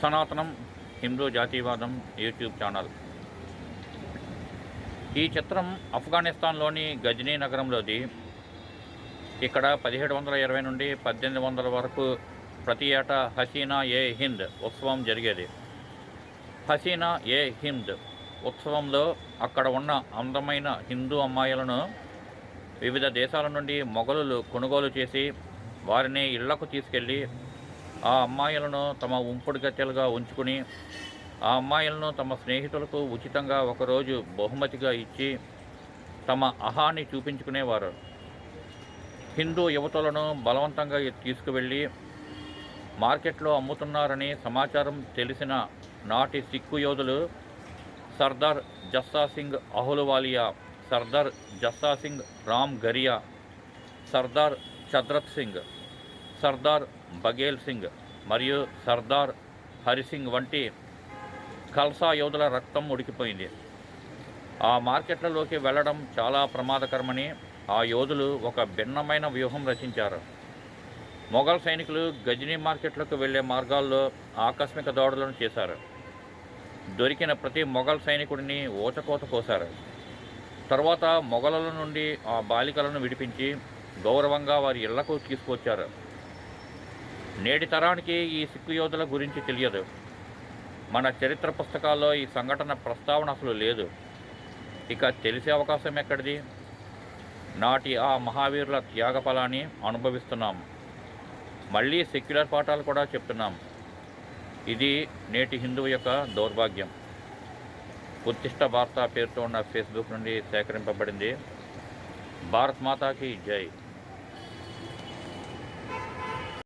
సనాతనం హిందూ జాతీయవాదం YouTube channel. ఈ చిత్రం ఆఫ్ఘనిస్తాన్లోని గజనీ నగరంలోది. ఇక్కడ పదిహేడు వందల ఇరవై నుండి పద్దెనిమిది వందల వరకు ప్రతి ఏటా హసీనా ఏ హింద్ ఉత్సవం జరిగేది. హసీనా ఏ హింద్ ఉత్సవంలో అక్కడ ఉన్న అందమైన హిందూ అమ్మాయిలను వివిధ దేశాల నుండి మొఘలులు కొనుగోలు చేసి వారిని ఇళ్ళకు తీసుకెళ్ళి ఆ అమ్మాయిలను తమ ఉంపుడు గత్తెలుగా ఉంచుకుని ఆ అమ్మాయిలను తమ స్నేహితులకు ఉచితంగా ఒకరోజు బహుమతిగా ఇచ్చి తమ అహాన్ని చూపించుకునేవారు. హిందూ యువతులను బలవంతంగా తీసుకువెళ్ళి మార్కెట్లో అమ్ముతున్నారని సమాచారం తెలిసిన నాటి సిక్కు యోధులు సర్దార్ జస్సా సింగ్ అహులువాలియా సర్దార్ జస్సా సింగ్ రామ్ గరియా సర్దార్ చద్రత్ సింగ్ సర్దార్ బఘేల్ సింగ్ మరియు సర్దార్ హరిసింగ్ వంటి ఖల్సా యోధుల రక్తం ఉడికిపోయింది. ఆ మార్కెట్లలోకి వెళ్ళడం చాలా ప్రమాదకరమని ఆ యోధులు ఒక భిన్నమైన వ్యూహం రచించారు. మొఘల్ సైనికులు గజనీ మార్కెట్లకు వెళ్ళే మార్గాల్లో ఆకస్మిక దాడులను చేశారు. దొరికిన ప్రతి మొఘల్ సైనికుడిని ఊచకోత కోశారు. తర్వాత మొఘలుల నుండి ఆ బాలికలను విడిపించి గౌరవంగా వారి ఇళ్ళకు తీసుకొచ్చారు నేటి తరానికి ఈ సిక్కు యోధుల గురించి తెలియదు. మన చరిత్ర పుస్తకాల్లో ఈ సంఘటన ప్రస్తావన అసలు లేదు. ఇక తెలిసే అవకాశం ఎక్కడిది? నాటి ఆ మహావీరుల త్యాగ ఫలాన్ని అనుభవిస్తున్నాం. మళ్ళీ సెక్యులర్ పాఠాలు కూడా చెప్తున్నాం. ఇది నేటి హిందువు యొక్క దౌర్భాగ్యం. ఉత్తిష్ట వార్త పేరుతో ఉన్న ఫేస్బుక్ నుండి సేకరింపబడింది. భారత్ మాతాకి జై.